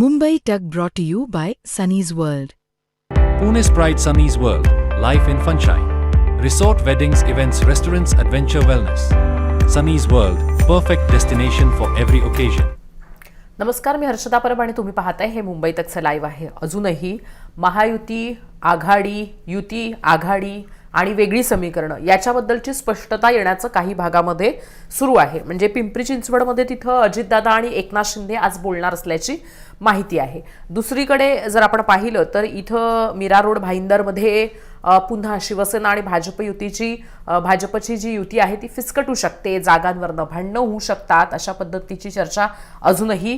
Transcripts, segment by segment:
Mumbai Tug brought to you by Sunny's World. Pune's Pride Sunny's World, Life in Funshine. Resort weddings, events, restaurants, adventure wellness. Sunny's World, perfect destination for every occasion. नमस्कार मी हर्षदा परब आणि तुम्ही पाहताय हे Mumbai तकचं live आहे अजूनही महायुती आघाडी युती आघाडी आणि वेगळी समीकरणं याच्याबद्दलची स्पष्टता येण्याचं काही भागामध्ये सुरू आहे म्हणजे पिंपरी चिंचवडमध्ये तिथं अजितदादा आणि एकनाथ शिंदे आज बोलणार असल्याची माहिती आहे. दुसरीकडे जर आपण पाहिलं तर इथं मीरा रोड भाईंदरमध्ये पुन्हा शिवसेना आणि भाजप युतीची भाजपची जी युती आहे ती फिसकटू शकते जागांवरनं भांडणं होऊ शकतात अशा पद्धतीची चर्चा अजूनही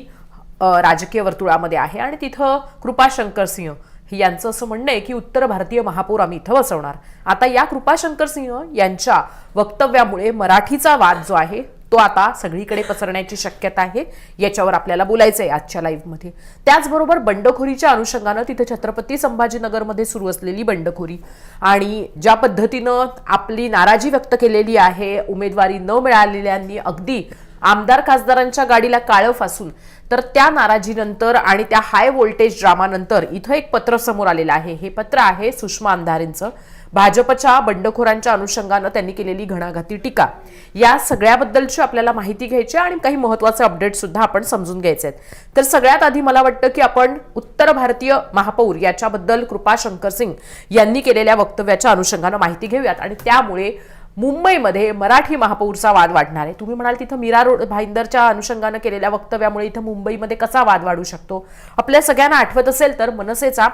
राजकीय वर्तुळामध्ये आहे. आणि तिथं कृपाशंकर सिंह यांचं असं म्हणणं आहे की उत्तर भारतीय महापौर आम्ही इथं बसवणार आता या कृपाशंकर सिंह यांच्या वक्तव्यामुळे मराठीचा वाद जो आहे तो आता सगळीकडे पसरण्याची शक्यता आहे. याच्यावर आपल्याला बोलायचं आहे आजच्या लाईव्हमध्ये त्याचबरोबर बंडखोरीच्या अनुषंगानं तिथे छत्रपती संभाजीनगरमध्ये सुरू असलेली बंडखोरी आणि ज्या पद्धतीनं आपली नाराजी व्यक्त केलेली आहे उमेदवारी न मिळालेल्यांनी अगदी आमदार खासदारांच्या गाडीला काळं फासून तर त्या नाराजीनंतर आणि त्या हाय व्होल्टेज ड्रामानंतर इथं एक पत्र समोर आलेलं आहे. हे पत्र आहे सुषमा अंधारेंचं. भाजपच्या बंडखोरांच्या अनुषंगानं त्यांनी केलेली घणाघाती टीका. या सगळ्याबद्दलची आपल्याला माहिती घ्यायची आहे आणि काही महत्त्वाचे अपडेट सुद्धा आपण समजून घ्यायचे आहेत. तर सगळ्यात आधी मला वाटतं की आपण उत्तर भारतीय महापौर याच्याबद्दल कृपा शंकर सिंग यांनी केलेल्या वक्तव्याच्या अनुषंगानं माहिती घेऊयात. आणि त्यामुळे मुंबईमध्ये मराठी महापौरचा वाद वाढणार आहे. तुम्ही म्हणाल तिथं मीरा रोड भाईंदरच्या अनुषंगानं केलेल्या वक्तव्यामुळे इथं मुंबईमध्ये कसा वाद वाढू शकतो? आपल्या सगळ्यांना आठवत असेल तर मनसेचा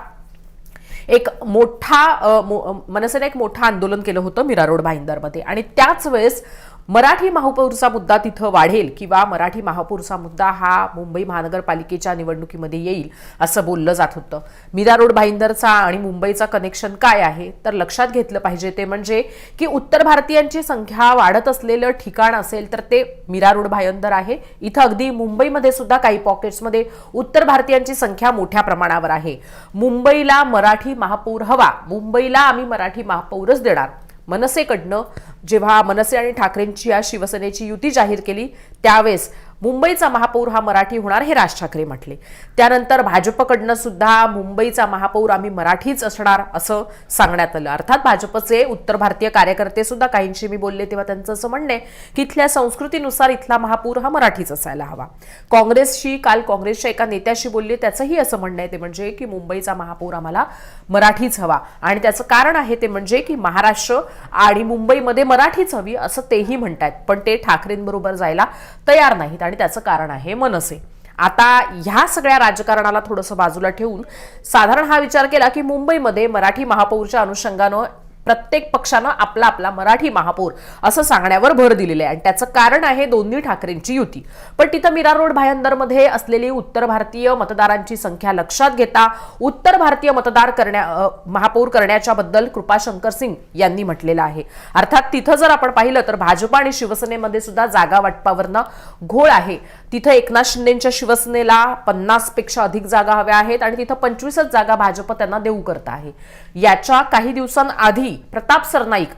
एक मोठा मो- मनसेने एक मोठं आंदोलन केलं होतं मीरा रोड भाईंदरमध्ये आणि त्याच वेळेस मराठी महापौरचा मुद्दा तिथं वाढेल किंवा मराठी महापौरचा मुद्दा हा मुंबई महानगरपालिकेच्या निवडणुकीमध्ये येईल असं बोललं जात होतं. मीरा रोड भाईंदरचा आणि मुंबईचा कनेक्शन काय आहे तर लक्षात घेतलं पाहिजे ते म्हणजे की उत्तर भारतीयांची संख्या वाढत असलेलं ठिकाण असेल तर ते मीरा रोड भाईंदर आहे. इथं अगदी मुंबईमध्ये सुद्धा काही पॉकेट्समध्ये उत्तर भारतीयांची संख्या मोठ्या प्रमाणावर आहे. मुंबईला मराठी महापौर हवा. मुंबईला आम्ही मराठी महापौरच देणार. मनसेकडनं जेव्हा मनसे आणि ठाकरेंची या शिवसेनेची युती जाहीर केली त्यावेळेस मुंबईचा महापौर हा मराठी होणार हे राज ठाकरे म्हटले. त्यानंतर भाजपकडनं सुद्धा मुंबईचा महापौर आम्ही मराठीच असणार असं सांगण्यात आलं. अर्थात भाजपचे उत्तर भारतीय कार्यकर्ते सुद्धा काहींशी मी बोलले तेव्हा त्यांचं असं म्हणणं आहे की इथल्या संस्कृतीनुसार इथला महापौर हा मराठीच असायला हवा. काँग्रेसशी काल काँग्रेसच्या एका नेत्याशी बोलले त्याचंही असं म्हणणं आहे ते म्हणजे की मुंबईचा महापौर आम्हाला मराठीच हवा. आणि त्याचं कारण आहे ते म्हणजे की महाराष्ट्र आणि मुंबईमध्ये मराठीच हवी असं तेही म्हणतायत पण ते ठाकरेंबरोबर जायला तयार नाहीत आणि त्याचं कारण आहे मनसे. आता ह्या सगळ्या राजकारणाला थोडंसं बाजूला ठेवून साधारण हा विचार केला की मुंबईमध्ये मराठी महापौरच्या अनुषंगानं प्रत्येक पक्षानं आपला आपला मराठी महापौर असं सांगण्यावर भर दिलेलं आहे. आणि त्याचं कारण आहे दोन्ही ठाकरेंची युती. पण तिथं मीरा रोड भायंदरमध्ये असलेली उत्तर भारतीय मतदारांची संख्या लक्षात घेता उत्तर भारतीय मतदार करण्या महापौर करण्याच्या बद्दल कृपाशंकर सिंग यांनी म्हटलेलं आहे. अर्थात तिथं जर आपण पाहिलं तर भाजप आणि शिवसेनेमध्ये सुद्धा जागा वाटपावरनं घोळ आहे. तिथं एकनाथ शिंदेच्या शिवसेनेला पन्नासपेक्षा अधिक जागा हव्या आहेत आणि तिथं पंचवीसच जागा भाजप त्यांना देऊ करत आहे. याच्या काही दिवसांआधी प्रताप सरनाईक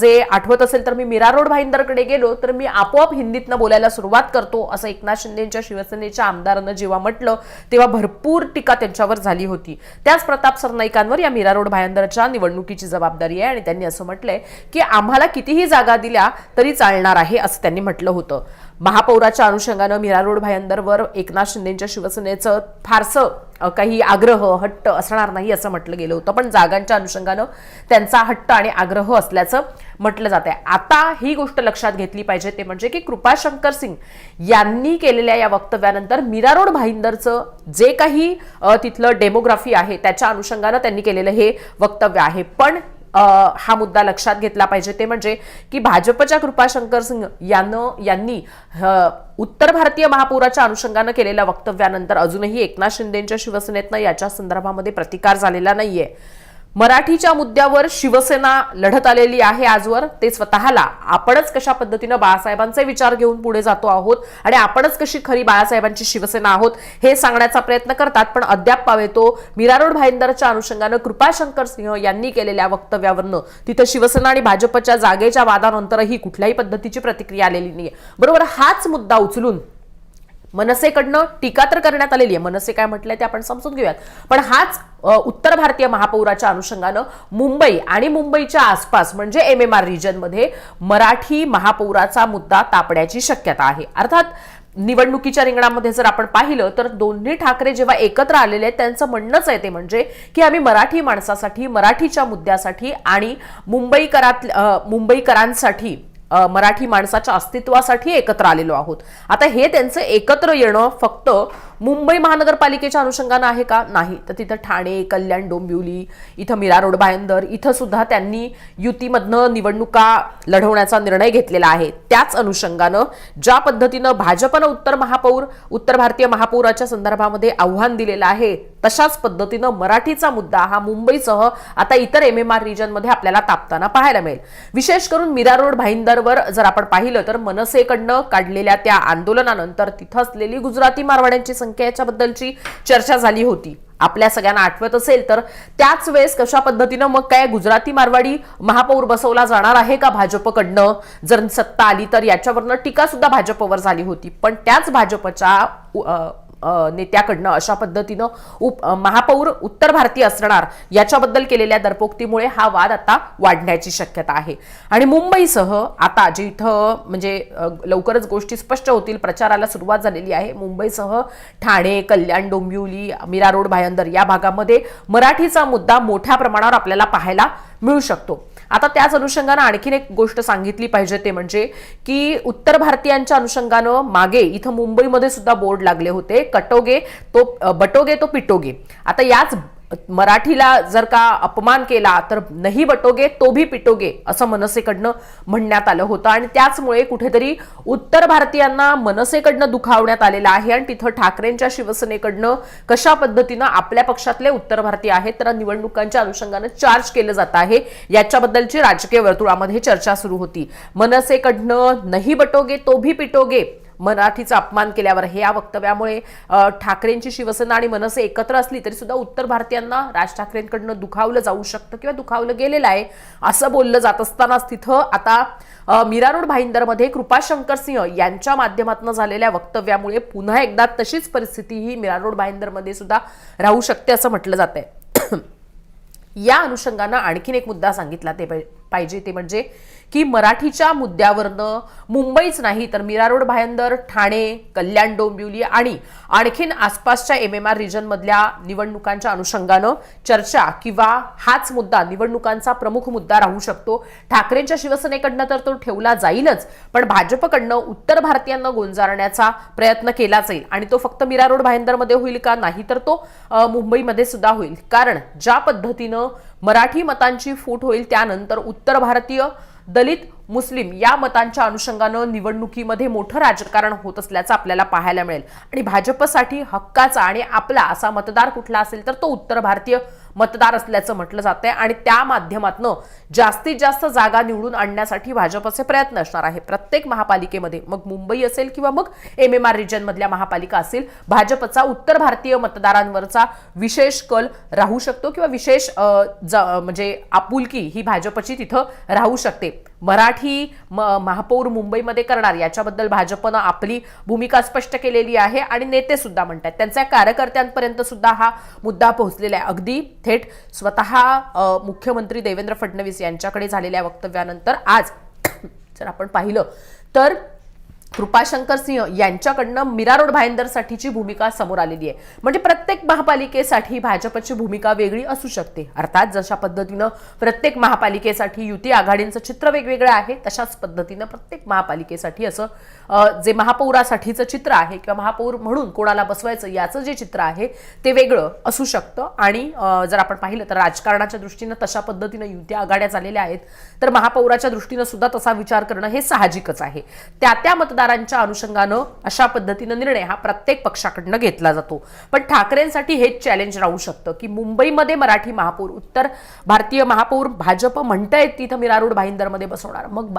जे आठवत असेल तर मी मीरा रोड भाईंदरकडे गेलो तर मी आपोआप हिंदीतनं बोलायला सुरुवात करतो असं एकनाथ शिंदेच्या शिवसेनेच्या आमदारानं जेव्हा म्हटलं तेव्हा भरपूर टीका त्यांच्यावर झाली होती. त्याच प्रताप सरनाईकांवर या मीरा रोड भायंदरच्या निवडणुकीची जबाबदारी आहे आणि त्यांनी असं म्हटलंय की आम्हाला कितीही जागा दिल्या तरी चालणार आहे असं त्यांनी म्हटलं होतं. महापौराच्या अनुषंगानं मीरा रोड भायंदरवर एकनाथ शिंदेच्या शिवसेनेचं फारसं काही आग्रह हट्ट असणार नाही असं म्हटलं गेलं होतं. पण जागांच्या अनुषंगानं त्यांचा हट्ट आणि आग्रह असल्याचं म्हटलं जात आहे आता ही गोष्ट लक्षात घेतली पाहिजे ते म्हणजे की कृपाशंकर सिंग यांनी केलेल्या या वक्तव्यानंतर मीरा रोड भाईंदरचं जे काही तिथलं डेमोग्राफी आहे त्याच्या अनुषंगानं त्यांनी केलेलं हे वक्तव्य आहे. पण हा मुद्दा लक्षात घेतला पाहिजे. ते म्हणजे की भाजपच्या कृपाशंकर सिंग यानं यांनी उत्तर भारतीय महापौराच्या अनुषंगानं केलेल्या वक्तव्यानंतर अजूनही एकनाथ शिंदेच्या शिवसेनेतनं याच्या संदर्भामध्ये प्रतिकार झालेला नाहीये. मराठीच्या मुद्द्यावर शिवसेना लढत आलेली आहे आजवर. ते स्वतःला आपणच कशा पद्धतीनं बाळासाहेबांचे विचार घेऊन पुढे जातो आहोत आणि आपणच कशी खरी बाळासाहेबांची शिवसेना आहोत हे सांगण्याचा प्रयत्न करतात. पण अद्याप पावे तो मीरा रोड भाईंदरच्या अनुषंगानं कृपाशंकर सिंह यांनी केलेल्या वक्तव्यावरनं. तिथं शिवसेना आणि भाजपच्या जागेच्या वादानंतरही कुठल्याही पद्धतीची प्रतिक्रिया आलेली नाहीये. बरोबर हाच मुद्दा उचलून मनसेकडनं टीका तर करण्यात आलेली आहे. मनसे काय म्हटलंय ते आपण समजून घेऊयात. पण हाच उत्तर भारतीय महापौराच्या अनुषंगानं मुंबई आणि मुंबईच्या आसपास म्हणजे एम एम आर रिजनमध्ये मराठी महापौराचा मुद्दा तापण्याची शक्यता आहे. अर्थात निवडणुकीच्या रिंगणामध्ये जर आपण पाहिलं तर दोन्ही ठाकरे जेव्हा एकत्र आलेले आहेत त्यांचं म्हणणंच आहे ते म्हणजे की आम्ही मराठी माणसासाठी मराठीच्या मुद्द्यासाठी आणि मुंबईकरात मुंबईकरांसाठी मराठी माणसाच्या अस्तित्वासाठी एकत्र आलेलो आहोत. आता हे त्यांचं एकत्र येणं फक्त मुंबई महानगरपालिकेच्या अनुषंगानं आहे का? नाही. तर तिथं ठाणे कल्याण डोंबिवली इथं मीरा रोड भायंदर इथं सुद्धा त्यांनी युतीमधनं निवडणुका लढवण्याचा निर्णय घेतलेला आहे. त्याच अनुषंगानं ज्या पद्धतीनं भाजपनं उत्तर महापौर उत्तर भारतीय महापौराच्या संदर्भामध्ये आव्हान दिलेलं आहे तशाच पद्धतीनं मराठीचा मुद्दा हा मुंबईसह आता इतर एम एम आर रिजनमध्ये आपल्याला तापताना पाहायला मिळेल. विशेष करून मीरा रोड भाईंदरवर जर आपण पाहिलं तर मनसेकडनं काढलेल्या त्या आंदोलनानंतर तिथं असलेली गुजराती मारवाड्यांची संख्या याच्याबद्दलची चर्चा झाली होती. आपल्या सगळ्यांना आठवत असेल तर त्याच वेळेस कशा पद्धतीनं मग काय गुजराती मारवाडी महापौर बसवला जाणार आहे का भाजपकडनं? जर सत्ता आली तर याच्यावरनं टीका सुद्धा भाजपवर झाली होती. पण त्याच भाजपच्या नेत्याकडनं अशा पद्धतीनं उप महापौर उत्तर भारतीय असणार याच्याबद्दल केलेल्या दरपोक्तीमुळे हा वाद आता वाढण्याची शक्यता आहे. आणि मुंबईसह आता जे इथं म्हणजे लवकरच गोष्टी स्पष्ट होतील प्रचाराला सुरुवात झालेली आहे मुंबईसह ठाणे कल्याण डोंबिवली मीरा रोड भायंदर या भागामध्ये मराठीचा मुद्दा मोठ्या प्रमाणावर आपल्याला पाहायला मिळू शकतो. आता त्याच अनुषंगानं आणखीन एक गोष्ट सांगितली पाहिजे ते म्हणजे की उत्तर भारतीयांच्या अनुषंगानं मागे इथं मुंबईमध्ये सुद्धा बोर्ड लागले होते. कटोगे तो बटोगे तो पिटोगे. आता याच मराठीला जर का अपमान केला तर नाही बटोगे तो भी पिटोगे असं मनसेकडनं म्हणण्यात आलं होतं. आणि त्याचमुळे कुठेतरी उत्तर भारतीयांना मनसेकडनं दुखावण्यात आलेलं आहे. आणि तिथं ठाकरेंच्या शिवसेनेकडनं कशा पद्धतीनं आपल्या पक्षातले उत्तर भारतीय आहेत तर निवडणुकांच्या अनुषंगानं चार्ज केलं जात आहे. याच्याबद्दलची राजकीय वर्तुळामध्ये चर्चा सुरू होती. मनसेकडनं नाही बटोगे तो भी पिटोगे मराठीचा अपमान केल्यावर. हे या वक्तव्यामुळे ठाकरेंची शिवसेना आणि मनसे एकत्र असली तरी सुद्धा उत्तर भारतीयांना राज ठाकरेंकडनं दुखावलं जाऊ शकतं किंवा दुखावलं गेलेलं आहे असं बोललं जात असतानाच तिथं आता मीरा रोड भाईंदरमध्ये कृपाशंकर सिंह यांच्या माध्यमातून झालेल्या वक्तव्यामुळे पुन्हा एकदा तशीच परिस्थिती ही मीरा रोड भाईंदरमध्ये सुद्धा राहू शकते असं म्हटलं जात आहे या अनुषंगानं आणखीन एक मुद्दा सांगितला ते पाहिजे ते म्हणजे की मराठीच्या मुद्द्यावरनं मुंबईच नाही तर मीरा रोड भायंदर ठाणे कल्याण डोंबिवली आणि आणखीन आसपासच्या एम एम आर रिजनमधल्या निवडणुकांच्या अनुषंगानं चर्चा किंवा हाच मुद्दा निवडणुकांचा प्रमुख मुद्दा राहू शकतो. ठाकरेंच्या शिवसेनेकडनं तर तो ठेवला जाईलच पण भाजपकडनं उत्तर भारतीयांना गोंजारण्याचा प्रयत्न केला जाईल. आणि तो फक्त मीरा रोड भायंदरमध्ये होईल का? नाही तर तो मुंबईमध्ये सुद्धा होईल. कारण ज्या पद्धतीनं मराठी मतांची फूट होईल त्यानंतर उत्तर भारतीय दलित मुस्लिम या मतांच्या अनुषंगानं निवडणुकीमध्ये मोठं राजकारण होत असल्याचं आपल्याला पाहायला मिळेल. आणि भाजपसाठी हक्काचा आणि आपला असा मतदार कुठला असेल तर तो उत्तर भारतीय मतदार असल्याचं म्हटलं जातंय आणि त्या माध्यमातनं जास्तीत जास्त जागा निवडून आणण्यासाठी भाजपचे प्रयत्न असणार आहे. प्रत्येक महापालिकेमध्ये मग मुंबई असेल किंवा मग एम एम आर रिजनमधल्या महापालिका असेल भाजपचा उत्तर भारतीय मतदारांवरचा विशेष कल राहू शकतो किंवा विशेष म्हणजे आपुलकी ही भाजपची तिथं राहू शकते. मराठी म- महापौर मुंबईमध्ये करणार याच्याबद्दल भाजपनं आपली भूमिका स्पष्ट केलेली आहे आणि नेते सुद्धा म्हणतात त्यांच्या कार्यकर्त्यांपर्यंत सुद्धा हा मुद्दा पोहोचलेला आहे. अगदी थेट स्वतः मुख्यमंत्री देवेंद्र फडणवीस यांच्याकडे झालेल्या वक्तव्यानंतर आज जर आपण पाहिलं तर कृपाशंकर सिंह यांच्याकडनं मीरा रोड भाईंदरसाठीची भूमिका समोर आलेली आहे. म्हणजे प्रत्येक महापालिकेसाठी भाजपची भूमिका वेगळी असू शकते. अर्थात जशा पद्धतीनं प्रत्येक महापालिकेसाठी युती आघाडींचं चित्र वेगवेगळं आहे तशाच पद्धतीनं प्रत्येक महापालिकेसाठी असं जे महापौरासाठीचं चित्र आहे किंवा महापौर म्हणून कोणाला बसवायचं याचं जे चित्र आहे ते वेगळं असू शकतं. आणि जर आपण पाहिलं तर राजकारणाच्या दृष्टीनं तशा पद्धतीनं युती आघाड्या झालेल्या आहेत तर महापौराच्या दृष्टीनं सुद्धा तसा विचार करणं हे साहजिकच आहे. त्या त्या मतदारांच्या अनुषंगानं अशा पद्धतीनं निर्णय हा प्रत्येक पक्षाकडनं घेतला जातो. पण ठाकरेंसाठी हेच चॅलेंज राहू शकतं की मुंबईमध्ये मराठी महापौर उत्तर भारतीय महापौर भाजप म्हणतायत तिथं मिरारोड भाईंदरमध्ये बसवणार. मग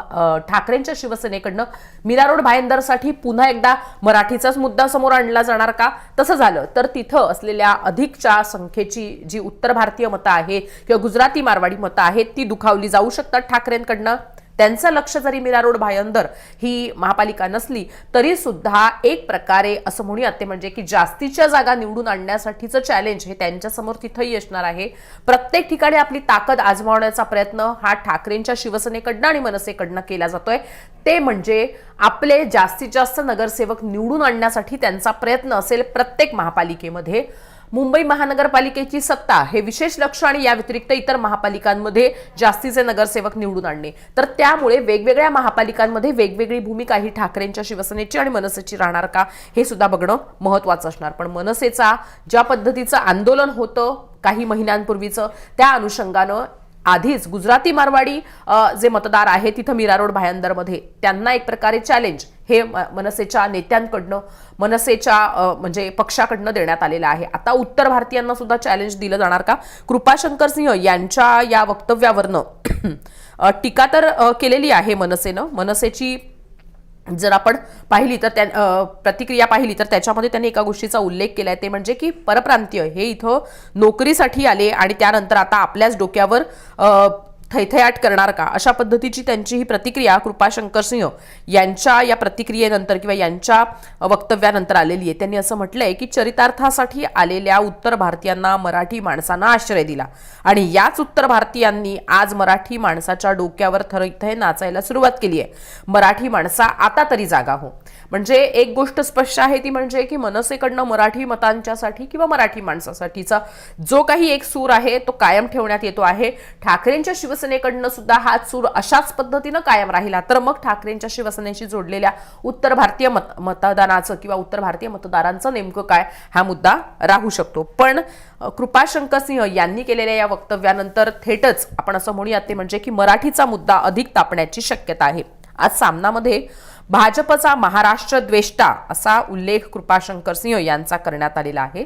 ठाकरेंच्या शिवसेनेकडनं मिरारोड भाईंदरसाठी पुन्हा एकदा मराठीचाच मुद्दा समोर आणला जाणार का? तसं झालं तर तिथं असलेल्या अधिकच्या संख्येची जी उत्तर भारतीय मतं आहेत किंवा गुजराती मारवाडी मतं आहेत ती दुखावली जाऊ शकतात ठाकरेंकडनं? त्यांचं लक्ष जरी मीरा रोड भायंदर ही महापालिका नसली तरी सुद्धा एक प्रकारे असं म्हणूयात ते म्हणजे की जास्तीच्या जागा निवडून आणण्यासाठीचं चॅलेंज हे त्यांच्यासमोर तिथंही असणार आहे. प्रत्येक ठिकाणी आपली ताकद आजमावण्याचा प्रयत्न हा ठाकरेंच्या शिवसेनेकडनं आणि मनसेकडनं केला जातोय. ते म्हणजे आपले जास्तीत जास्त नगरसेवक निवडून आणण्यासाठी त्यांचा प्रयत्न असेल प्रत्येक महापालिकेमध्ये. मुंबई महानगरपालिकेची सत्ता हे विशेष लक्ष आणि या व्यतिरिक्त इतर महापालिकांमध्ये जास्तीचे नगरसेवक निवडून आणणे. तर त्यामुळे वेगवेगळ्या महापालिकांमध्ये वेगवेगळी भूमिका ही ठाकरेंच्या शिवसेनेची आणि मनसेची राहणार का हे सुद्धा बघणं महत्वाचं असणार. पण मनसेचा ज्या पद्धतीचं आंदोलन होतं काही महिन्यांपूर्वीचं त्या अनुषंगानं आधीच गुजराती मारवाडी जे मतदार आहे तिथं मीरा रोड भायंदरमध्ये त्यांना एक प्रकारे चॅलेंज हे मनसेच्या नेत्यांकडनं मनसेच्या म्हणजे पक्षाकडनं देण्यात आलेलं आहे. आता उत्तर भारतीयांना सुद्धा चॅलेंज दिलं जाणार का? कृपाशंकर सिंह यांच्या या वक्तव्यावरनं टीका तर केलेली आहे मनसेनं. मनसेची जर आपण पाहिली तर त्या प्रतिक्रिया पाहिली तर त्याच्यामध्ये त्यांनी एका गोष्टीचा उल्लेख केला आहे ते म्हणजे की परप्रांतीय हे इथं नोकरीसाठी आले आणि त्यानंतर आता आपल्याच डोक्यावर थैथयाट करणार का? अशा पद्धतीची त्यांची ही प्रतिक्रिया कृपाशंकर सिंह यांच्या या प्रतिक्रियेनंतर किंवा यांच्या वक्तव्यानंतर आलेली आहे. त्यांनी असं म्हटलंय की चरितार्थासाठी आलेल्या उत्तर भारतीयांना मराठी माणसांना आश्रय दिला. आणि याच उत्तर भारतीयांनी आज मराठी माणसाच्या डोक्यावर थरथय नाचायला सुरुवात केली आहे. मराठी माणसा आता तरी जागा हो. म्हणजे एक गोष्ट स्पष्ट आहे ती म्हणजे की मनसेकडनं मराठी मतांच्यासाठी किंवा मराठी माणसासाठीचा जो काही एक सूर आहे तो कायम ठेवण्यात येतो आहे. ठाकरेंच्या शिवसेनेकडनं सुद्धा हा सूर अशाच पद्धतीनं कायम राहिला. तर मग ठाकरेंच्या शिवसेनेशी जोडलेल्या उत्तर भारतीय मत मतदानाचं किंवा उत्तर भारतीय मतदारांचं नेमकं काय हा मुद्दा राहू शकतो. पण कृपाशंकर सिंह यांनी केलेल्या या वक्तव्यानंतर थेटच आपण असं म्हणूयात ते म्हणजे की मराठीचा मुद्दा अधिक तापण्याची शक्यता आहे. आज सामनामध्ये भाजपचा महाराष्ट्र द्वेष्टा असा उल्लेख कृपाशंकर सिंह यांचा करण्यात आलेला आहे.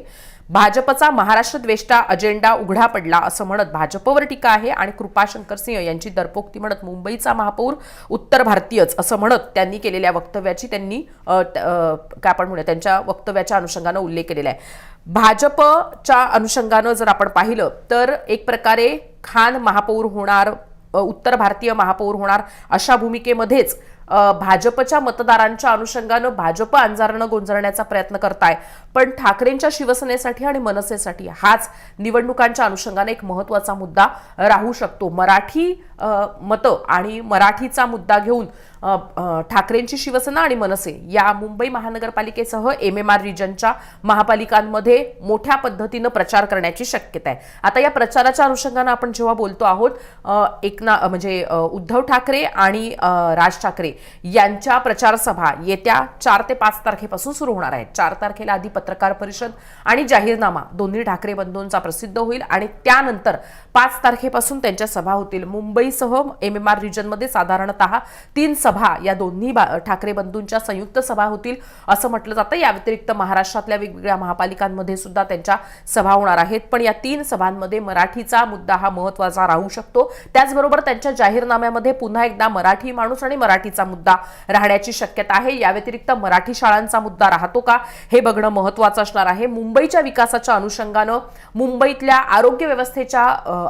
भाजपचा महाराष्ट्र द्वेष्टा अजेंडा उघडा पडला असं म्हणत भाजपवर टीका आहे आणि कृपाशंकर सिंह यांची दरपोक्ती म्हणत मुंबईचा महापौर उत्तर भारतीयच असं म्हणत त्यांनी केलेल्या वक्तव्याची त्यांनी काय आपण म्हणूया त्यांच्या वक्तव्याच्या अनुषंगानं उल्लेख केलेला आहे. भाजपच्या अनुषंगानं जर आपण पाहिलं तर एक प्रकारे खान महापौर होणार उत्तर भारतीय महापौर होणार अशा भूमिकेमध्येच भाजपच्या मतदारांच्या अनुषंगानं भाजप अंजारणं गोंजरण्याचा प्रयत्न करताय. पण ठाकरेंच्या शिवसेनेसाठी आणि मनसेसाठी हाच निवडणुकांच्या अनुषंगाने एक महत्त्वाचा मुद्दा राहू शकतो. मराठी मतं आणि मराठीचा मुद्दा घेऊन ठाकरेंची शिवसेना आणि मनसे या मुंबई महानगरपालिकेसह एम एम आर रिजनच्या महापालिकांमध्ये मोठ्या पद्धतीनं प्रचार करण्याची शक्यता आहे. आता या प्रचाराच्या अनुषंगानं आपण जेव्हा बोलतो आहोत एकना म्हणजे उद्धव ठाकरे आणि राज ठाकरे यांच्या प्रचारसभा येत्या चार ते पाच तारखेपासून सुरू होणार आहेत. चार तारखेला आधी पत्रकार परिषद आणि जाहीरनामा दोन्ही ठाकरे बंधूंचा प्रसिद्ध होईल आणि त्यानंतर पाच तारखेपासून त्यांच्या सभा होतील. मुंबईसह एम एम आर रिजनमध्ये साधारणतः तीन सभा सभा या दोन्ही बा- ठाकरे बंधूंच्या संयुक्त सभा होतील असं म्हटलं जातं. या व्यतिरिक्त महाराष्ट्रातल्या वेगवेगळ्या महापालिकांमध्ये सुद्धा त्यांच्या सभा होणार आहेत. पण या तीन सभांमध्ये मराठीचा मुद्दा हा महत्त्वाचा राहू शकतो. त्याचबरोबर त्यांच्या जाहीरनाम्यामध्ये पुन्हा एकदा मराठी माणूस आणि मराठीचा मुद्दा राहण्याची शक्यता आहे. या व्यतिरिक्त मराठी शाळांचा मुद्दा राहतो का? हे बघणं महत्वाचं असणार आहे. मुंबईच्या विकासाच्या अनुषंगानं मुंबईतल्या आरोग्य व्यवस्थेच्या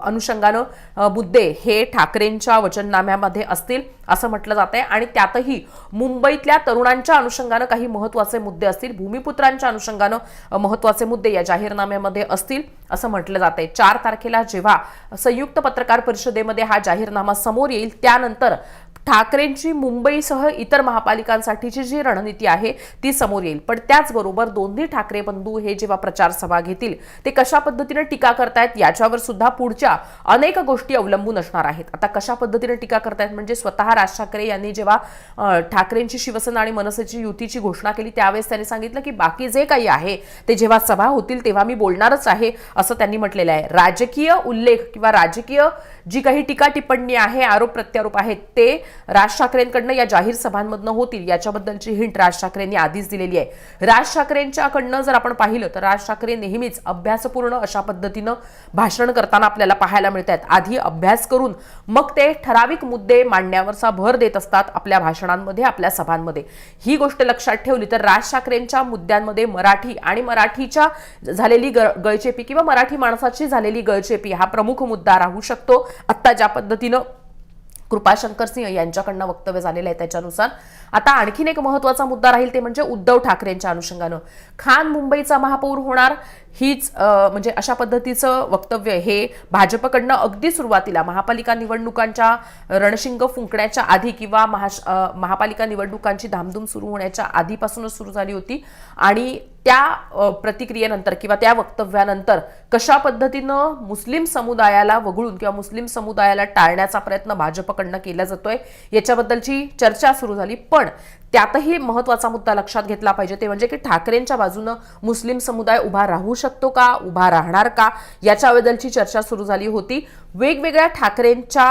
अनुषंगानं मुद्दे हे ठाकरेंच्या वचननाम्यामध्ये असतील असं म्हटलं जात आहे आणि त्यातही मुंबईतल्या तरुणांच्या अनुषंगानं काही महत्त्वाचे मुद्दे असतील भूमिपुत्रांच्या अनुषंगानं महत्त्वाचे मुद्दे या जाहीरनाम्यामध्ये असतील असं म्हटलं जात आहे. चार तारखेला जेव्हा संयुक्त पत्रकार परिषदेमध्ये हा जाहीरनामा समोर येईल त्यानंतर ठाकरेंची मुंबईसह इतर महापालिकांसाठीची जी रणनीती आहे ती समोर येईल. पण त्याचबरोबर दोन्ही ठाकरे बंधू हे जेव्हा प्रचार सभा घेतील ते कशा पद्धतीने टीका करतायत याच्यावर सुद्धा पुढच्या अनेक गोष्टी अवलंबून असणार आहेत. आता कशा पद्धतीने टीका करतायत म्हणजे स्वतः राज ठाकरे यांनी जेव्हा ठाकरेंची शिवसेना आणि मनसेची युतीची घोषणा केली त्यावेळेस त्यांनी सांगितलं की बाकी जे काही आहे ते जेव्हा सभा होतील तेव्हा मी बोलणारच आहे असं त्यांनी म्हटलेलं आहे. राजकीय उल्लेख किंवा राजकीय जी काही टीका टिप्पणी आहे आरोप प्रत्यारोप आहेत ते राज ठाकरेंकडनं या जाहीर सभांमधनं होतील याच्याबद्दलची हिंट राज ठाकरेंनी आधीच दिलेली आहे. राज ठाकरेंच्याकडनं जर आपण पाहिलं तर राज ठाकरे नेहमीच अभ्यासपूर्ण अशा पद्धतीनं भाषण करताना आपल्याला पाहायला मिळत आहेत आधी अभ्यास करून मग ते ठराविक मुद्दे मांडण्यावरचा भर देत असतात आपल्या भाषणांमध्ये आपल्या सभांमध्ये. ही गोष्ट लक्षात ठेवली तर राज ठाकरेंच्या मुद्द्यांमध्ये मराठी आणि मराठीच्या झालेली गळचेपी किंवा मराठी माणसाची झालेली गळचेपी हा प्रमुख मुद्दा राहू शकतो. आत्ता ज्या पद्धतीनं कृपाशंकर सिंह यांच्याकडनं वक्तव्य झालेलं आहे त्याच्यानुसार. आता आणखीन एक महत्त्वाचा मुद्दा राहील ते म्हणजे उद्धव ठाकरेंच्या अनुषंगानं. खान मुंबईचा महापौर होणार हीच म्हणजे अशा पद्धतीचं वक्तव्य हे भाजपकडनं अगदी सुरुवातीला महापालिका निवडणुकांच्या रणशिंग फुंकण्याच्या आधी किंवा महाश महापालिका निवडणुकांची धामधूम सुरू होण्याच्या आधीपासूनच सुरू झाली होती. आणि त्या प्रतिक्रियेनंतर किंवा त्या वक्तव्यानंतर कशा पद्धतीनं मुस्लिम समुदायाला वगळून किंवा मुस्लिम समुदायाला टाळण्याचा प्रयत्न भाजपकडनं केला जातोय याच्याबद्दलची चर्चा सुरू झाली. पण त्यातही महत्त्वाचा मुद्दा लक्षात घेतला पाहिजे. ते म्हणजे की ठाकरेंच्या बाजूनं मुस्लिम समुदाय उभा राहू शकतो का? उभा राहणार का? याच्याबद्दलची चर्चा सुरू झाली होती. वेगवेगळ्या ठाकरेंच्या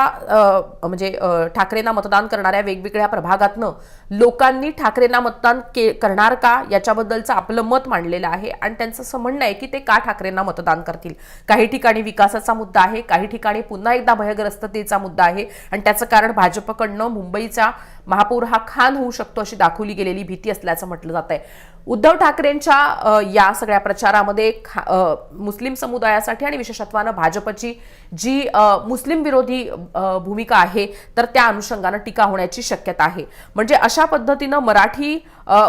म्हणजे ठाकरेंना मतदान करणाऱ्या वेगवेगळ्या प्रभागातनं लोकांनी ठाकरेंना मतदान के करणार का? याच्याबद्दलचं आपलं मत मांडलेलं आहे आणि त्यांचं असं म्हणणं आहे की ते का ठाकरेंना मतदान करतील? काही ठिकाणी विकासाचा मुद्दा आहे काही ठिकाणी पुन्हा एकदा भयग्रस्ततेचा मुद्दा आहे आणि त्याचं कारण भाजपकडनं मुंबईचा महापौर हा खान होऊ शकतो अशी दाखवली गेलेली भीती असल्याचं म्हटलं जात आहे उद्धव ठाकरेंच्या या सगळ्या प्रचारामध्ये खा- मुस्लिम समुदायासाठी आणि विशेषत्वानं भाजपची जी मुस्लिम विरोधी भूमिका आहे तर त्या अनुषंगानं टीका होण्याची शक्यता आहे. म्हणजे अशा पद्धतीनं मराठी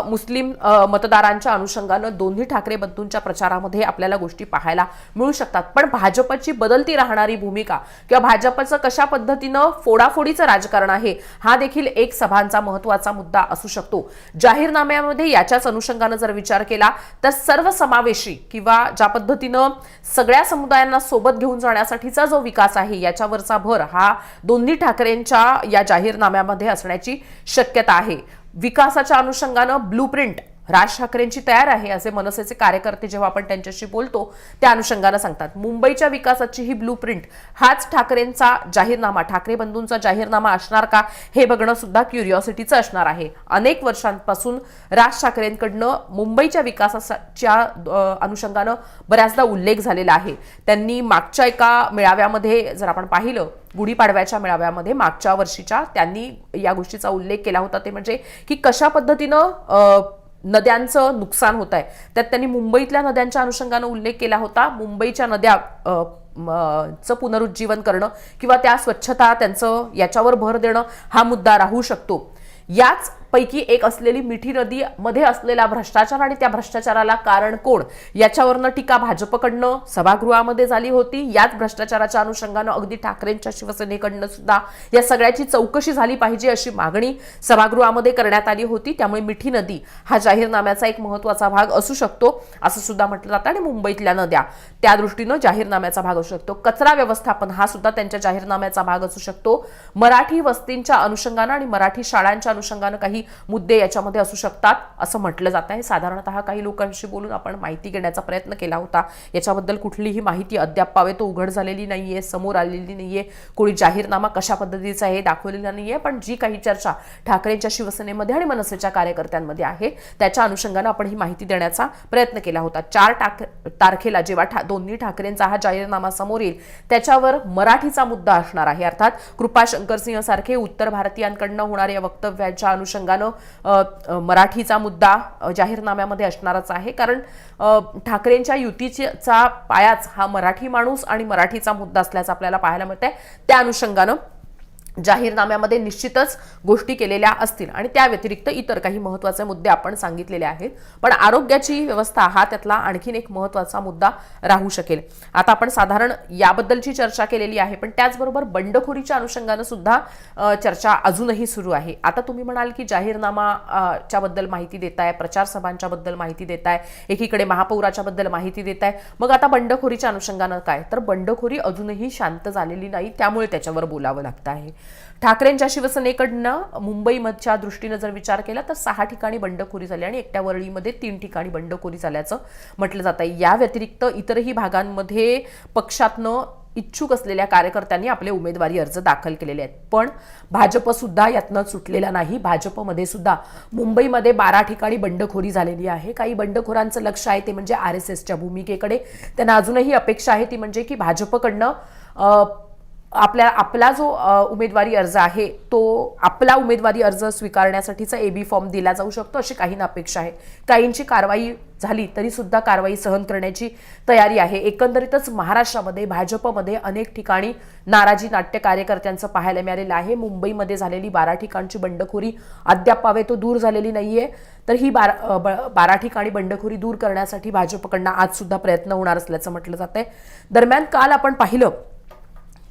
मुस्लिम मतदारांच्या अनुषंगानं दोन्ही ठाकरे बंधूंच्या प्रचारामध्ये आपल्याला गोष्टी पाहायला मिळू शकतात. पण भाजपची बदलती राहणारी भूमिका किंवा भाजपचं कशा पद्धतीनं फोडाफोडीचं राजकारण आहे हा देखील एक सभांचा महत्त्वाचा मुद्दा असू शकतो. जाहीरनाम्यामध्ये याच्याच अनुषंगानं जर विचार केला तर सर्वसमावेशी किंवा ज्या पद्धतीनं सगळ्या समुदायांना सोबत घेऊन जाण्यासाठीचा जो विकास आहे याच्यावरचा भर हा दोन्ही ठाकरेंच्या या जाहीरनाम्यामध्ये असण्याची शक्यता आहे. विकासाच्या अनुषंगानं ब्लूप्रिंट राज ठाकरेंची तयार आहे असे मनसेचे कार्यकर्ते जेव्हा आपण त्यांच्याशी बोलतो त्या अनुषंगानं सांगतात मुंबईच्या विकासाची ही ब्लू प्रिंट हाच ठाकरेंचा जाहीरनामा. ठाकरे बंधूंचा जाहीरनामा असणार का? हे बघणं सुद्धा क्युरिओसिटीचं असणार आहे. अनेक वर्षांपासून राज ठाकरेंकडनं मुंबईच्या विकासाच्या अनुषंगानं बऱ्याचदा उल्लेख झालेला आहे. त्यांनी मागच्या एका मेळाव्यामध्ये जर आपण पाहिलं गुढीपाडव्याच्या मेळाव्यामध्ये मागच्या वर्षीच्या त्यांनी या गोष्टीचा उल्लेख केला होता. ते म्हणजे की कशा पद्धतीनं नद्यांचं नुकसान होत आहे. त्यात त्यांनी मुंबईतल्या नद्यांच्या अनुषंगानं उल्लेख केला होता. मुंबईच्या नद्या चं पुनरुज्जीवन करणं किंवा त्या स्वच्छता त्यांचं याच्यावर भर देणं हा मुद्दा राहू शकतो. याच पैकी एक असलेली मिठी नदी मध्ये असलेला भ्रष्टाचार आणि त्या भ्रष्टाचाराला कारण कोण? याच्यावरनं टीका भाजपकडनं सभागृहामध्ये झाली होती. याच भ्रष्टाचाराच्या अनुषंगानं अगदी ठाकरेंच्या शिवसेनेकडनं सुद्धा या सगळ्याची चौकशी झाली पाहिजे अशी मागणी सभागृहामध्ये करण्यात आली होती. त्यामुळे मिठी नदी हा जाहीरनाम्याचा एक महत्त्वाचा भाग असू शकतो असं सुद्धा म्हटलं जातं. आणि मुंबईतल्या नद्या त्या दृष्टीनं जाहीरनाम्याचा भाग असू शकतो. कचरा व्यवस्थापन हा सुद्धा त्यांच्या जाहीरनाम्याचा भाग असू शकतो. मराठी वस्तींच्या अनुषंगानं आणि मराठी शाळांच्या अनुषंगानं काही मुद्दे याच्यामध्ये असू शकतात असं म्हटलं जात आहे. साधारणतः काही लोकांशी बोलून आपण माहिती घेण्याचा प्रयत्न केला होता. याच्याबद्दल कुठलीही माहिती अद्याप पावे तो उघड झालेली नाहीये समोर आलेली नाहीये. कोणी जाहीरनामा कशा पद्धतीचा आहे दाखवलेला नाहीये पण जी काही चर्चा ठाकरेंच्या शिवसेनेमध्ये आणि मनसेच्या कार्यकर्त्यांमध्ये आहे त्याच्या अनुषंगानं आपण ही माहिती देण्याचा प्रयत्न केला होता. चार टाक तारखेला जेव्हा ठा दोन्ही ठाकरेंचा हा जाहीरनामा समोर येईल. त्याच्यावर मराठीचा मुद्दा असणार आहे. अर्थात कृपा शंकरसिंह सारखे उत्तर भारतीयांकडनं होणाऱ्या वक्तव्यांच्या अनुषंगानं मराठीचा मुद्दा जाहीरनाम्यामध्ये असणारच आहे. कारण ठाकरेंच्या युतीचा पायाच हा मराठी माणूस आणि मराठीचा मुद्दा असल्याचं आपल्याला पाहायला मिळतंय. त्या अनुषंगानं जाहीरनाम्यामध्ये निश्चितच गोष्टी केलेल्या असतील. आणि त्या व्यतिरिक्त इतर काही महत्त्वाचे मुद्दे आपण सांगितलेले आहेत. पण आरोग्याची व्यवस्था हा त्यातला आणखीन एक महत्त्वाचा मुद्दा राहू शकेल. आता आपण साधारण याबद्दलची चर्चा केलेली आहे. पण त्याचबरोबर बंडखोरीच्या अनुषंगानं सुद्धा चर्चा अजूनही सुरू आहे. आता तुम्ही म्हणाल की जाहीरनामाच्या बद्दल माहिती देताय प्रचार सभांच्या बद्दल माहिती देताय एकीकडे महापौराच्या बद्दल माहिती देताय. मग आता बंडखोरीच्या अनुषंगानं काय? तर बंडखोरी अजूनही शांत झालेली नाही त्यामुळे त्याच्यावर बोलावं लागतं आहे. ठाकरेंच्या शिवसेनेकडनं मुंबईमधच्या दृष्टीनं जर विचार केला तर सहा ठिकाणी बंडखोरी झाली आणि एकट्या वरळीमध्ये तीन ठिकाणी बंडखोरी झाल्याचं म्हटलं जात आहे या व्यतिरिक्त इतरही भागांमध्ये पक्षातनं इच्छुक असलेल्या कार्यकर्त्यांनी आपले उमेदवारी अर्ज दाखल केलेले आहेत. पण भाजपसुद्धा यातनं सुटलेला नाही. भाजपमध्ये सुद्धा मुंबईमध्ये बारा ठिकाणी बंडखोरी झालेली आहे. काही बंडखोरांचं लक्ष आहे ते म्हणजे आर एस एसच्या भूमिकेकडे. त्यांना अजूनही अपेक्षा आहे ती म्हणजे की भाजपकडनं आपल्या आपला जो उमेदवारी अर्ज आहे तो आपला उमेदवारी अर्ज स्वीकारण्यासाठीचा ए बी फॉर्म दिला जाऊ शकतो अशी काहींना अपेक्षा आहे. काहींची कारवाई झाली तरी सुद्धा कारवाई सहन करण्याची तयारी आहे. एकंदरीतच महाराष्ट्रामध्ये भाजपमध्ये अनेक ठिकाणी नाराजी नाट्य कार्यकर्त्यांचं पाहायला मिळालेलं आहे. मुंबईमध्ये झालेली बारा ठिकाणची बंडखोरी अद्याप पावे तो दूर झालेली नाहीये. तर ही बारा ब- बारा ठिकाणी बंडखोरी दूर करण्यासाठी भाजपकडनं आजसुद्धा प्रयत्न होणार असल्याचं म्हटलं जात आहे दरम्यान काल आपण पाहिलं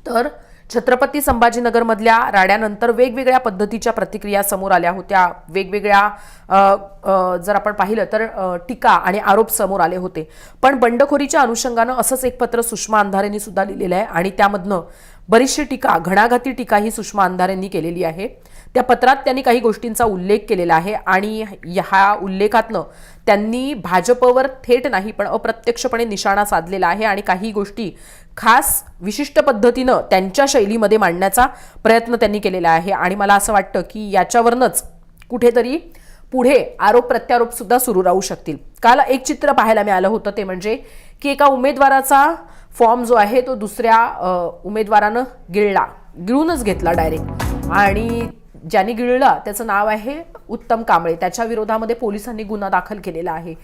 तर छत्रपती संभाजीनगरमधल्या राड्यानंतर वेगवेगळ्या पद्धतीच्या प्रतिक्रिया समोर आल्या होत्या. वेगवेगळ्या जर आपण पाहिलं तर टीका आणि आरोप समोर आले होते. पण बंडखोरीच्या अनुषंगानं असंच एक पत्र सुषमा अंधारेंनी सुद्धा लिहिलेलं आहे आणि त्यामधनं बरीचशी टीका घणाघाती टीका ही सुषमा अंधारेंनी केलेली आहे. त्या पत्रात त्यांनी काही गोष्टींचा उल्लेख केलेला आहे आणि ह्या उल्लेखातनं त्यांनी भाजपवर थेट नाही पण अप्रत्यक्षपणे निशाणा साधलेला आहे आणि काही गोष्टी खास विशिष्ट पद्धतीनं त्यांच्या शैलीमध्ये मांडण्याचा प्रयत्न त्यांनी केलेला आहे. आणि मला असं वाटतं की याच्यावरनंच कुठेतरी पुढे आरोप प्रत्यारोप सुद्धा सुरू राहू शकतील. काल एक चित्र पाहायला मिळालं होतं ते म्हणजे की एका उमेदवाराचा फॉर्म जो आहे तो दुसऱ्या उमेदवारानं गिळला. गिळूनच घेतला डायरेक्ट. आणि ज्यांनी गिळला त्याचं नाव आहे उत्तम कांबळे. त्याच्या विरोधामध्ये पोलिसांनी गुन्हा दाखल केलेला आहे.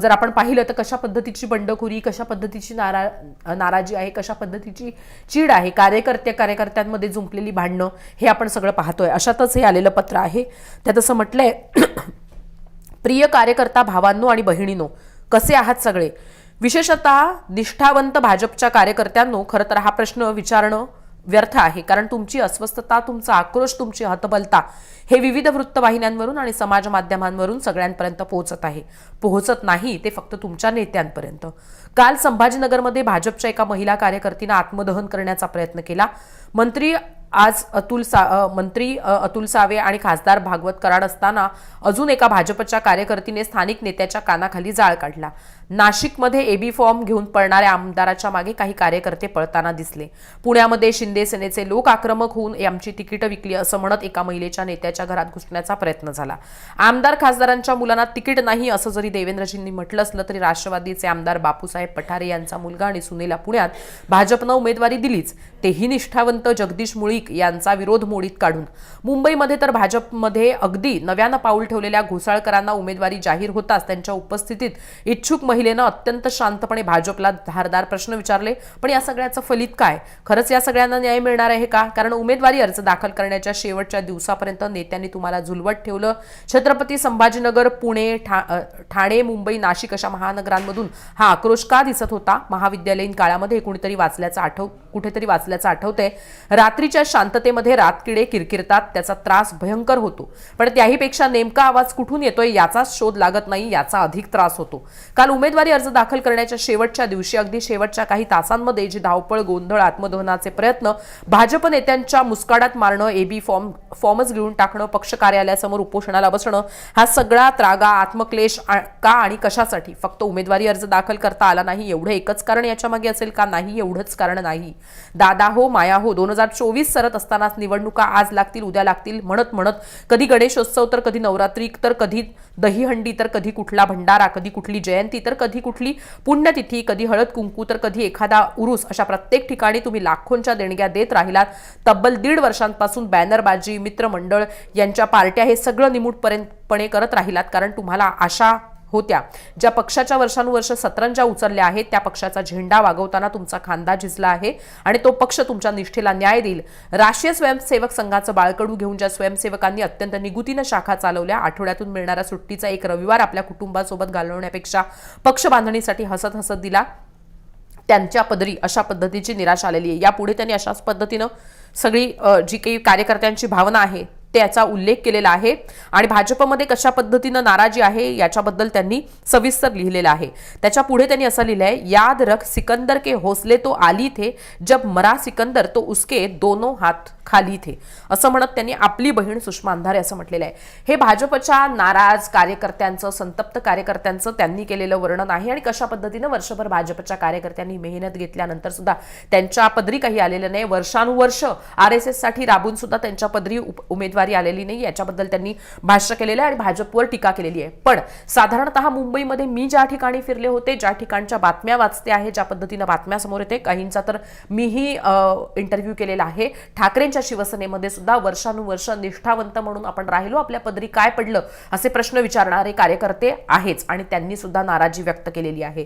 जर आपण पाहिलं तर कशा पद्धतीची बंडखोरी कशा पद्धतीची नारा नाराजी आहे कशा पद्धतीची चीड आहे कार्यकर्ते कार्यकर्त्यांमध्ये जुंपलेली भांडणं हे आपण सगळं पाहतोय. अशातच हे आलेलं पत्र आहे. त्यात असं म्हटलंय प्रिय कार्यकर्ता भावांनो आणि बहिणींनो कसे आहात सगळे? विशेषतः निष्ठावंत भाजपच्या कार्यकर्त्यांनो खरं तर हा प्रश्न विचारणं व्यर्थ आहे. कारण तुमची अस्वस्थता तुमचा आक्रोश तुमची हतबलता हे विविध वृत्तवाहिन्यांवरून आणि समाज माध्यमांवरून सगळ्यांपर्यंत पोहोचत आहे. पोहोचत नाही ते फक्त तुमच्या नेत्यांपर्यंत. काल संभाजीनगरमध्ये भाजपच्या एका महिला कार्यकर्तीनं आत्मदहन करण्याचा प्रयत्न केला. मंत्री आज अतुल सा मंत्री अतुल सावे आणि खासदार भागवत कराड असताना अजून एका भाजपच्या कार्यकर्तीने स्थानिक नेत्याच्या कानाखाली जाळ काढला. नाशिकमध्ये एबी फॉर्म घेऊन पळणाऱ्या आमदाराच्या मागे काही कार्यकर्ते पळताना दिसले. पुण्यामध्ये शिंदे सेनेचे लोक आक्रमक होऊन आमची तिकीटं विकली असं म्हणत एका महिलेच्या नेत्याच्या घरात घुसण्याचा प्रयत्न झाला. आमदार खासदारांच्या मुलांना तिकीट नाही असं जरी देवेंद्रजींनी म्हटलं असलं तरी राष्ट्रवादीचे आमदार बापूसाहेब पठारे यांचा मुलगा आणि सुनेला पुण्यात भाजपनं उमेदवारी दिलीच. तेही निष्ठावंत जगदीश मुळीक यांचा विरोध मोडीत काढून. मुंबईमध्ये तर भाजपमध्ये अगदी नव्यानं पाऊल ठेवलेल्या घोसाळकरांना उमेदवारी जाहीर होताच त्यांच्या उपस्थितीत इच्छुक महिलेनं अत्यंत शांतपणे भाजपला धारदार प्रश्न विचारले पण या सगळ्याचं फलित काय? खरंच या सगळ्यांना न्याय मिळणार आहे का? कारण उमेदवारी अर्ज दाखल करण्याच्या शेवटच्या दिवसापर्यंत नेत्यांनी तुम्हाला झुलवत ठेवलं. छत्रपती संभाजीनगर पुणे ठाणे मुंबई नाशिक अशा महानगरांमधून हा आक्रोश का दिसत होता? महाविद्यालयीन काळामध्ये कुणीतरी वाचल्याचं आठव कुठेतरी वाचल्याचं आठवतंय. रात्रीच्या शांततेमध्ये रातकिडे किरकिरतात त्याचा त्रास भयंकर होतो. पण त्याहीपेक्षा नेमका आवाज कुठून येतोय याचाच शोध लागत नाही याचा अधिक त्रास होतो. काल उमेदवारी अर्ज दाखल करण्याच्या शेवटच्या दिवशी अगदी शेवटच्या काही तासांमध्ये जी धावपळ गोंधळ आत्मदहनाचे प्रयत्न भाजप नेत्यांच्या मुस्काडात मारणं एबी फॉर्म फॉर्मच घेऊन टाकणं पक्ष कार्यालयासमोर उपोषणाला बसणं हा सगळा त्रागा आत्मक्लेश का आणि कशासाठी? फक्त उमेदवारी अर्ज दाखल करता आला नाही एवढं एकच कारण याच्या मागे असेल का? नाही एवढंच कारण नाही. दादा हो माया हो दोन हजार चोवीस सरत असतानाच निवडणुका आज लागतील उद्या लागतील म्हणत म्हणत कधी गणेशोत्सव तर कधी नवरात्री तर कधी दहीहंडी तर कधी कुठला भंडारा कधी कुठली जयंती तर कधी कुठली पुण्यतिथी कधी हळद कुंकू तर कधी एखादा उरूस अशा प्रत्येक ठिकाणी तुम्ही लाखोंच्या देणग्या देत राहिलात. तब्बल दीड वर्षांपासून बॅनरबाजी मित्रमंडळ यांच्या पार्ट्या हे सगळं निमूटपर्यंतपणे करत राहिलात कारण तुम्हाला आशा होत्या. ज्या पक्षाच्या वर्षानुवर्ष सतरंजा उचलल्या आहेत त्या पक्षाचा झेंडा वागवताना तुमचा खांदा झिजला आहे आणि तो पक्ष तुमच्या निष्ठेला न्याय देईल. राष्ट्रीय स्वयंसेवक संघाचं बाळकडू घेऊन ज्या स्वयंसेवकांनी अत्यंत निगुतीनं शाखा चालवल्या आठवड्यातून मिळणाऱ्या सुट्टीचा एक रविवार आपल्या कुटुंबासोबत घालवण्यापेक्षा पक्ष बांधणीसाठी हसत हसत दिला. त्यांच्या पदरी अशा पद्धतीची निराशा आलेली आहे. यापुढे त्यांनी अशाच पद्धतीनं सगळी जी काही कार्यकर्त्यांची भावना आहे त्याचा उल्लेख केलेला आहे. आणि भाजपमध्ये कशा पद्धतीनं नाराजी आहे याच्याबद्दल त्यांनी सविस्तर लिहिलेलं आहे. त्याच्या पुढे त्यांनी असं लिहिलंय याद रख सिकंदर के हौसले तो आली थे जब मरा सिकंदर तो उसके दोनों हात खाली थे. असं म्हणत त्यांनी आपली बहीण सुषमा अंधारे असं म्हटलेलं आहे. हे भाजपच्या नाराज कार्यकर्त्यांचं संतप्त कार्यकर्त्यांचं त्यांनी केलेलं वर्णन आहे आणि कशा पद्धतीनं वर्षभर भाजपच्या कार्यकर्त्यांनी मेहनत घेतल्यानंतर सुद्धा त्यांच्या पदरी काही आलेलं नाही. वर्षानुवर्ष आर एस एससाठी राबून सुद्धा त्यांच्या पदरी उमेदवारी उमेदवारी आलेली नाही याच्याबद्दल त्यांनी भाष्य केलेलं आहे आणि भाजपवर टीका केलेली आहे. पण साधारणतः मुंबईमध्ये मी ज्या ठिकाणी फिरले होते ज्या ठिकाणच्या बातम्या वाचते आहे ज्या पद्धतीनं बातम्या समोर येते काहींचा तर मीही इंटरव्ह्यू केलेला आहे. ठाकरेंच्या शिवसेनेमध्ये सुद्धा वर्षानुवर्ष निष्ठावंत म्हणून आपण राहिलो. आपल्या पदरी काय पडलं असे प्रश्न विचारणारे कार्यकर्ते आहेच आणि त्यांनी सुद्धा नाराजी व्यक्त केलेली आहे.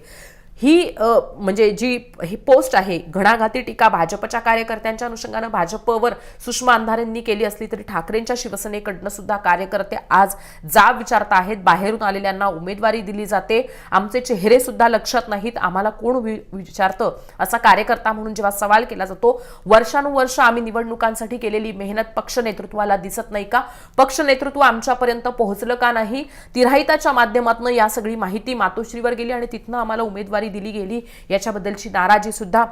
ही म्हणजे जी ही पोस्ट आहे घणाघाती टीका भाजपच्या कार्यकर्त्यांच्या अनुषंगानं भाजपवर सुषमा अंधारेंनी केली असली तरी ठाकरेंच्या शिवसेनेकडनं सुद्धा कार्यकर्ते आज जाब विचारत आहेत. बाहेरून आलेल्यांना उमेदवारी दिली जाते. आमचे चेहरे सुद्धा लक्षात नाहीत. आम्हाला कोण वि- विचारतं? असा कार्यकर्ता म्हणून जेव्हा सवाल केला जातो वर्षानुवर्ष आम्ही निवडणुकांसाठी केलेली मेहनत पक्ष नेतृत्वाला दिसत नाही का? पक्ष नेतृत्व आमच्यापर्यंत पोहोचलं का नाही? तिराहिताच्या माध्यमातून या सगळी माहिती मातोश्रीवर गेली आणि तिथनं आम्हाला उमेदवारी दिली गेली. याच्याबद्दलची नाराजी सुद्धा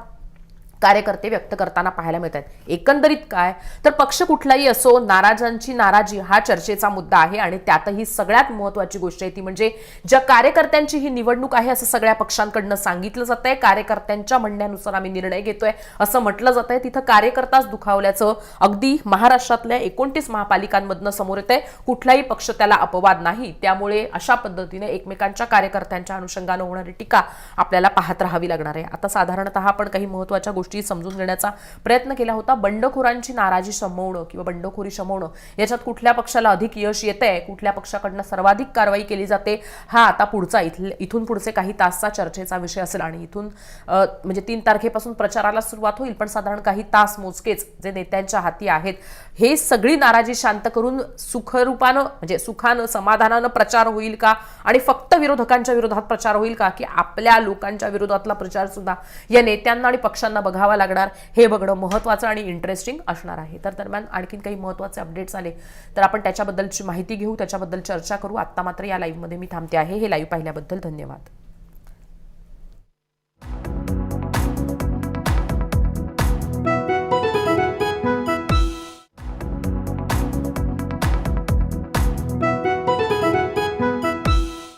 कार्यकर्ते व्यक्त करताना पाहायला मिळत आहेत एकंदरीत काय? तर पक्ष कुठलाही असो नाराजांची नाराजी हा चर्चेचा मुद्दा आहे आणि त्यातही सगळ्यात महत्वाची गोष्ट आहे ती म्हणजे ज्या कार्यकर्त्यांची ही निवडणूक आहे असं सगळ्या पक्षांकडनं सांगितलं जात आहे कार्यकर्त्यांच्या म्हणण्यानुसार आम्ही निर्णय घेतोय असं म्हटलं जात आहे तिथं कार्यकर्ताच दुखावल्याचं अगदी महाराष्ट्रातल्या एकोणतीस महापालिकांमधनं समोर येत आहे कुठलाही पक्ष त्याला अपवाद नाही. त्यामुळे अशा पद्धतीने एकमेकांच्या कार्यकर्त्यांच्या अनुषंगानं होणारी टीका आपल्याला पाहत राहावी लागणार आहे. आता साधारणतः आपण काही महत्त्वाच्या गोष्टी समजून घेण्याचा प्रयत्न केला होता. बंडखोरांची नाराजी शमवणं किंवा बंडखोरी शमवणं याच्यात कुठल्या पक्षाला अधिक यश येत आहे कुठल्या पक्षाकडनं सर्वाधिक कारवाई केली जाते हा आता पुढचा इथले इथून पुढचे काही तासचा चर्चेचा विषय असेल आणि इथून म्हणजे तीन तारखेपासून प्रचाराला सुरुवात होईल पण साधारण काही तास मोजकेच जे नेत्यांच्या हाती आहेत हे सगळी नाराजी शांत करून सुखरूपानं म्हणजे सुखानं समाधानानं प्रचार होईल का? आणि फक्त विरोधकांच्या विरोधात प्रचार होईल का? की आपल्या लोकांच्या विरोधातला प्रचार सुद्धा या नेत्यांना आणि पक्षांना बघावा लागणार. हे बघणं महत्त्वाचं आणि इंटरेस्टिंग असणार आहे. तर दरम्यान आणखीन काही महत्त्वाचे अपडेट्स आले तर आपण त्याच्याबद्दलची माहिती घेऊ त्याच्याबद्दल चर्चा करू. आत्ता मात्र या लाईव्हमध्ये मी थांबते आहे. हे लाईव्ह पाहिल्याबद्दल धन्यवाद.